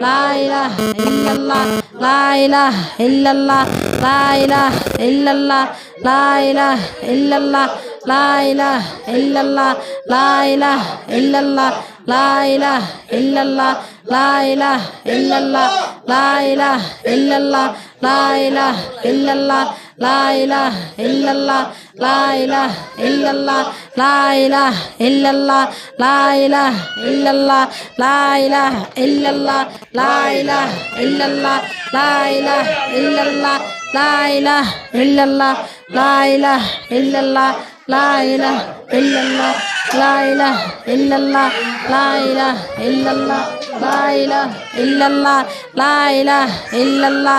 লা ইলাহা ইল্লাল্লাহ লা ইলাহা ইল্লাল্লাহ লা ইলাহা ইল্লাল্লাহ লা ইলাহা ইল্লাল্লাহ লা ইলাহা ইল্লাল্লাহ লা ইলাহা ইল্লাল্লাহ লা ইলাহা ইল্লাল্লাহ লা ইলাহা ইল্লাল্লাহ লা ইলাহা ইল্লাল্লাহ লা ইলাহা ইল্লাল্লাহ লা ইলাহা ইল্লাল্লাহ লা ইলাহা ইল্লাল্লাহ লা ইলাহা ইল্লাল্লাহ লা ইলাহা ইল্লাল্লাহ লা ইলাহা ইল্লাল্লাহ লা ইলাহা ইল্লাল্লাহ লা ইলাহা ইল্লাল্লাহ লা ইলাহা ইল্লাল্লাহ লা ইলাহা ইল্লাল্লাহ লা ইলাহা ইল্লাল্লাহ লা ইলাহা ইল্লাল্লাহ লা ইলাহা ইল্লাল্লাহ লা ইল্লাল্লাহ লা ইল্লাল্লাহ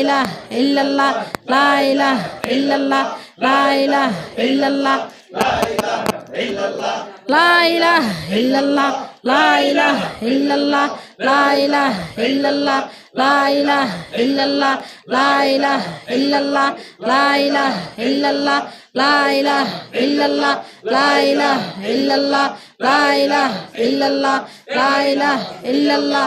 ইলাহা ইল্লাল্লাহ লা ইলাহা ইল্লাল্লাহ লা ইলাহা ইল্লাল্লাহ লা ইলাহা ইল্লাল্লাহ লা ইলাহা ইল্লাল্লাহ লা ইলাহা ইল্লাল্লাহ লা ইলাহা ইল্লাল্লাহ লা ইলাহা ইল্লাল্লাহ লা ইলাহা ইল্লাল্লাহ লা ইলাহা ইল্লাল্লাহ লা ইলাহা ইল্লাল্লাহ লা ইলাহা ইল্লাল্লাহ লা ইলাহা ইল্লাল্লাহ